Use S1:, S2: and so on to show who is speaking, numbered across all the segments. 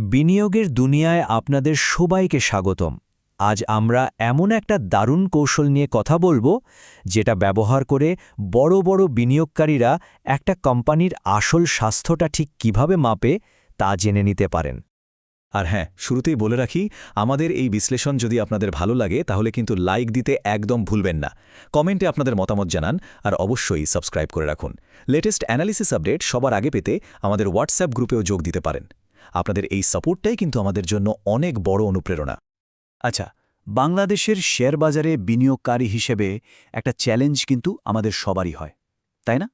S1: বিনিয়োগের দুনিয়ায় আপনাদের সবাইকে স্বাগতম। আজ আমরা এমন একটা দারুণ কৌশল নিয়ে কথা বলব, যেটা ব্যবহার করে বড় বড় বিনিয়োগকারীরা একটা কোম্পানির আসল স্বাস্থ্যটা ঠিক কীভাবে মাপে তা জেনে নিতে পারেন।
S2: আর হ্যাঁ শুরুতেই বলে রাখি, আমাদের এই বিশ্লেষণ যদি আপনাদের ভালো লাগে, তাহলে কিন্তু লাইক দিতে একদম ভুলবেন না। কমেন্টে আপনাদের মতামত জানান, আর অবশ্যই সাবস্ক্রাইব করে রাখুন। লেটেস্ট অ্যানালিসিস আপডেট সবার আগে পেতে আমাদের হোয়াটসঅ্যাপ গ্রুপেও যোগ দিতে পারেন। আপনাদের এই সাপোর্টটাই কিন্তু আমাদের জন্য অনেক বড় অনুপ্রেরণা।
S3: আচ্ছা বাংলাদেশের শেয়ার বাজারে বিনিয়োগকারী হিসেবে একটা চ্যালেঞ্জ কিন্তু আমাদের সবারই হয়, তাই না?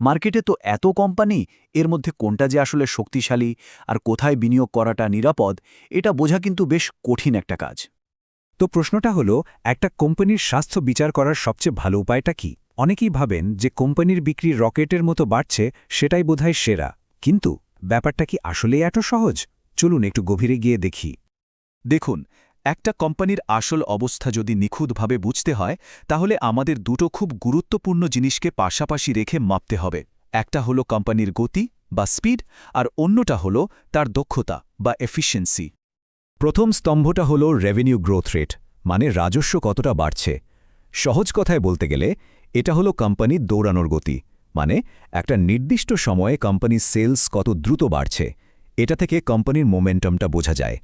S3: মার্কেটে তো এত কোম্পানি, এর মধ্যে কোনটা যে আসলে শক্তিশালী আর কোথায় বিনিয়োগ করাটা নিরাপদ, এটা বোঝা কিন্তু বেশ কঠিন একটা কাজ।
S4: তো প্রশ্নটা হলো, একটা কোম্পানির স্বাস্থ্য বিচার করার সবচেয়ে ভালো উপায়টা কি? অনেকেই ভাবেন যে কোম্পানির বিক্রি রকেটের মতো বাড়ছে, সেটাই বোধহয় সেরা। কিন্তু ব্যাপারটা কি আসলেই এত সহজ? চলুন একটু গভীরে গিয়ে দেখি।
S3: দেখুন, একটা কোম্পানির আসল অবস্থা যদি নিখুঁতভাবে বুঝতে হয়, তাহলে আমাদের দুটো খুব গুরুত্বপূর্ণ জিনিসকে পাশাপাশি রেখে মাপতে হবে। একটা হলো কোম্পানির গতি বা স্পিড, আর অন্যটা হলো তার দক্ষতা বা এফিসিয়েন্সি
S4: প্রথম স্তম্ভটা হলো রেভিনিউ গ্রোথ রেট মানে রাজস্ব কতটা বাড়ছে। সহজ কথায় বলতে গেলে, এটা হলো কোম্পানির দৌড়ানোর গতি। মানে একটা নির্দিষ্ট সময়ে কোম্পানির সেলস কত দ্রুত বাড়ছে। এটা থেকে কোম্পানির মোমেন্টামটা বোঝা যায়।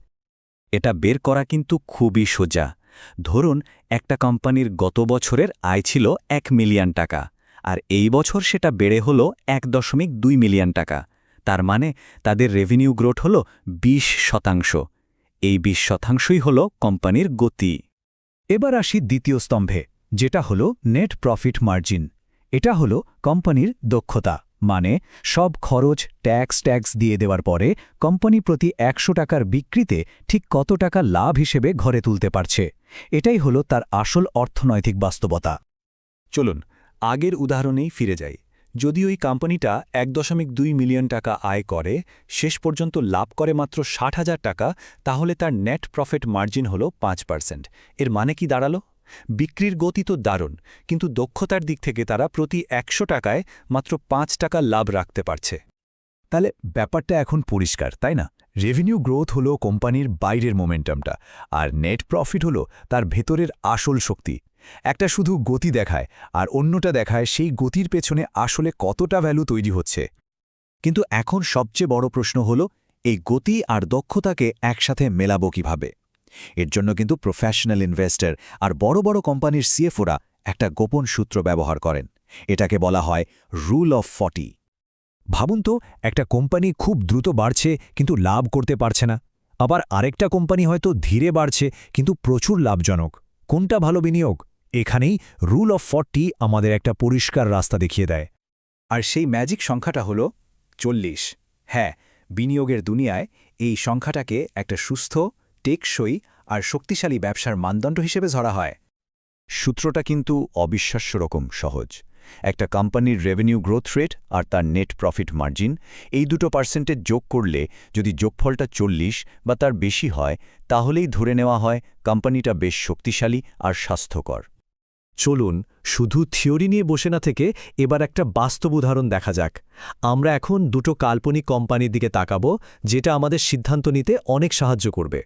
S3: এটা বের করা কিন্তু খুবই সোজা। ধরুন, একটা কোম্পানির গত বছরের আয় ছিল এক মিলিয়ন টাকা, আর এই বছর সেটা বেড়ে হল এক দশমিক দুই মিলিয়ন টাকা। তার মানে তাদের রেভিনিউ গ্রোথ হল ২০ শতাংশ। এই ২০ শতাংশই হল কোম্পানির গতি।
S4: এবার আসি দ্বিতীয় স্তম্ভে, যেটা হলো নেট প্রফিট মার্জিন এটা হলো কোম্পানির দক্ষতা মানে সব খরচ ট্যাক্স ট্যাক্স দিয়ে দেওয়ার পরে কোম্পানি প্রতি একশো টাকার বিক্রিতে ঠিক কত টাকা লাভ হিসেবে ঘরে তুলতে পারছে। এটাই হলো তার আসল অর্থনৈতিক বাস্তবতা।
S2: চলুন, আগের উদাহরণেই ফিরে যাই। যদি ওই কোম্পানিটা এক দশমিক দুই মিলিয়ন টাকা আয় করে, শেষ পর্যন্ত লাভ করে মাত্র ষাট হাজার টাকা, তাহলে তার নেট প্রফিট মার্জিন হল পাঁচ পার্সেন্ট এর মানে কি দাঁড়াল? বিক্রির গতি তো দারুণ, কিন্তু দক্ষতার দিক থেকে তারা প্রতি একশো টাকায় মাত্র পাঁচ টাকা লাভ রাখতে পারছে।
S4: তাহলে ব্যাপারটা এখন পরিষ্কার, তাই না? রেভিনিউ গ্রোথ হলো কোম্পানির বাইরের মোমেন্টামটা আর নেট প্রফিট হলো তার ভেতরের আসল শক্তি। একটা শুধু গতি দেখায়, আর অন্যটা দেখায় সেই গতির পেছনে আসলে কতটা ভ্যালু তৈরি হচ্ছে।
S3: কিন্তু এখন সবচেয়ে বড় প্রশ্ন হল, এই গতি আর দক্ষতাকে একসাথে মেলাবো কীভাবে? এর জন্য কিন্তু প্রফেশনাল ইনভেস্টর আর বড় বড় কোম্পানির সিএফওরা একটা গোপন সূত্র ব্যবহার করেন। এটাকে বলা হয় রুল অফ ফর্টি
S4: ভাবুন তো, একটা কোম্পানি খুব দ্রুত বাড়ছে কিন্তু লাভ করতে পারছে না। আবার আরেকটা কোম্পানি হয়তো ধীরে বাড়ছে কিন্তু প্রচুর লাভজনক। কোনটা ভালো বিনিয়োগ? এখানেই রুল অফ ফর্টি আমাদের একটা পরিষ্কার রাস্তা দেখিয়ে দেয়।
S3: আর সেই ম্যাজিক সংখ্যাটা হল চল্লিশ। হ্যাঁ বিনিয়োগের দুনিয়ায় এই সংখ্যাটাকে একটা সুস্থ টেকসই আর শক্তিশালী ব্যবসার মানদণ্ড হিসেবে ধরা হয়।
S2: সূত্রটা কিন্তু অবিশ্বাস্য রকম সহজ। একটা কোম্পানির রেভিনিউ গ্রোথ রেট আর তার নেট প্রফিট মার্জিন এই দুটো পার্সেন্টেজ যোগ করলে যদি যোগফলটা চল্লিশ বা তার বেশি হয়, তাহলেই ধরে নেওয়া হয় কোম্পানিটা বেশ শক্তিশালী আর স্বাস্থ্যকর।
S4: চলুন শুধু থিওরি নিয়ে বসে না থেকে এবার একটা বাস্তব উদাহরণ দেখা যাক। আমরা এখন দুটো কাল্পনিক কোম্পানির দিকে তাকাবো, যেটা আমাদের সিদ্ধান্ত নিতে অনেক সাহায্য করবে।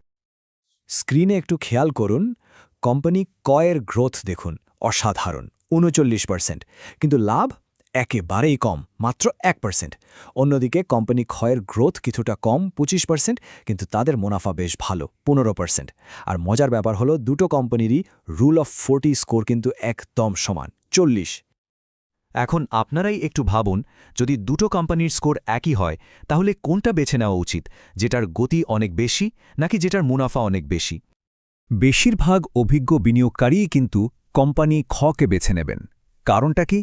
S4: স্ক্রিনে একটু খেয়াল করুন, কোম্পানি কয়ের গ্রোথ দেখুন, অসাধারণ, উনচল্লিশ পার্সেন্ট। কিন্তু লাভ একেবারেই কম, মাত্র এক পার্সেন্ট। অন্যদিকে কোম্পানি ক্ষয়ের গ্রোথ কিছুটা কম, পঁচিশ পার্সেন্ট, কিন্তু তাদের মুনাফা বেশ ভালো, পনেরো পার্সেন্ট। আর মজার ব্যাপার হলো, দুটো কোম্পানিরই রুল অফ ফোর্টি স্কোর কিন্তু একদম সমান, চল্লিশ।
S2: এখন আপনারাই একটু ভাবুন, যদি দুটো কোম্পানির স্কোর একই হয়, তাহলে কোনটা বেছে নেওয়া উচিত? যেটার গতি অনেক বেশি, নাকি যেটার মুনাফা অনেক বেশি?
S4: বেশিরভাগ অভিজ্ঞ বিনিয়োগকারীই কিন্তু কোম্পানি খকে বেছে নেবেন। কারণটা কি?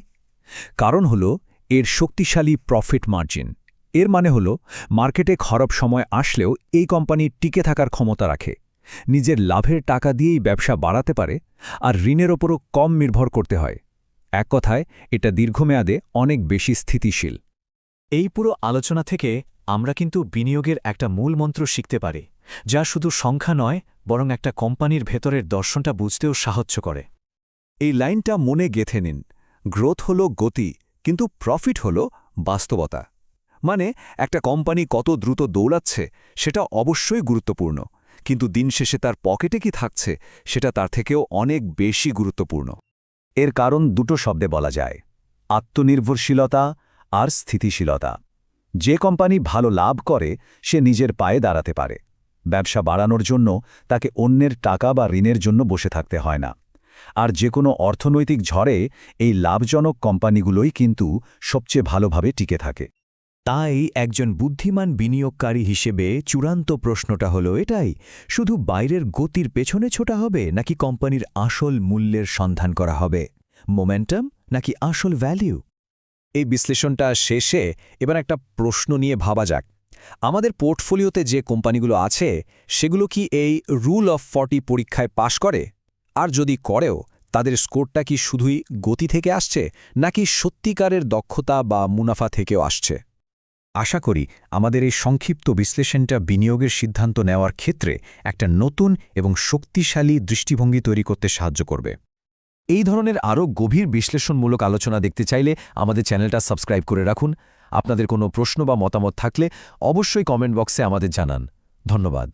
S4: কারণ হল, এর শক্তিশালী প্রফিট মার্জিন এর মানে হল, মার্কেটে খরব সময় আসলেও এই কোম্পানি টিকে থাকার ক্ষমতা রাখে। নিজের লাভের টাকা দিয়েই ব্যবসা বাড়াতে পারে, আর ঋণের ওপরও কম নির্ভর করতে হয়। এক কথায়, এটা দীর্ঘমেয়াদে অনেক বেশি স্থিতিশীল।
S3: এই পুরো আলোচনা থেকে আমরা কিন্তু বিনিয়োগের একটা মূল মন্ত্র শিখতে পারি, যা শুধু সংখ্যা নয়, বরং একটা কোম্পানির ভেতরের দর্শনটা বুঝতেও সাহায্য করে।
S2: এই লাইনটা মনে গেথে নিন। গ্রোথ হল গতি, কিন্তু প্রফিট হল বাস্তবতা। মানে একটা কোম্পানি কত দ্রুত দৌড়াচ্ছে, সেটা অবশ্যই গুরুত্বপূর্ণ, কিন্তু দিন শেষে তার পকেটে কি থাকছে, সেটা তার থেকেও অনেক বেশি গুরুত্বপূর্ণ।
S3: এর কারণ দুটো শব্দে বলা যায়, আত্মনির্ভরশীলতা আর স্থিতিশীলতা। যে কোম্পানি ভালো লাভ করে, সে নিজের পায়ে দাঁড়াতে পারে। ব্যবসা বাড়ানোর জন্য তাকে অন্যের টাকা বা ঋণের জন্য বসে থাকতে হয় না। আর যে কোনো অর্থনৈতিক ঝড়ে এই লাভজনক কোম্পানিগুলোই কিন্তু সবচেয়ে ভালোভাবে টিকে থাকে।
S1: তাই একজন বুদ্ধিমান বিনিয়োগকারী হিসেবে চূড়ান্ত প্রশ্নটা হলো এটাই, শুধু বাইরের গতির পেছনে ছোটা হবে নাকি কোম্পানির আসল মূল্যের সন্ধান করা হবে? মোমেন্টাম নাকি আসল ভ্যালিউ? এই বিশ্লেষণটা শেষে এবার একটা প্রশ্ন নিয়ে ভাবা যাক। আমাদের পোর্টফোলিওতে যে কোম্পানিগুলো আছে, সেগুলো কি এই রুল অফ ফর্টি পরীক্ষায় পাশ করে? আর যদি করেও, তাদের স্কোরটা কি শুধুই গতি থেকে আসছে, নাকি সত্যিকারের দক্ষতা বা মুনাফা থেকেও আসছে? আশা করি আমাদের এই সংক্ষিপ্ত বিশ্লেষণটা বিনিয়োগের সিদ্ধান্ত নেওয়ার ক্ষেত্রে একটা নতুন এবং শক্তিশালী দৃষ্টিভঙ্গি তৈরি করতে সাহায্য করবে। এই ধরনের আরও গভীর বিশ্লেষণমূলক আলোচনা দেখতে চাইলে আমাদের চ্যানেলটা সাবস্ক্রাইব করে রাখুন। আপনাদের কোনো প্রশ্ন বা মতামত থাকলে অবশ্যই কমেন্ট বক্সে আমাদের জানান। ধন্যবাদ।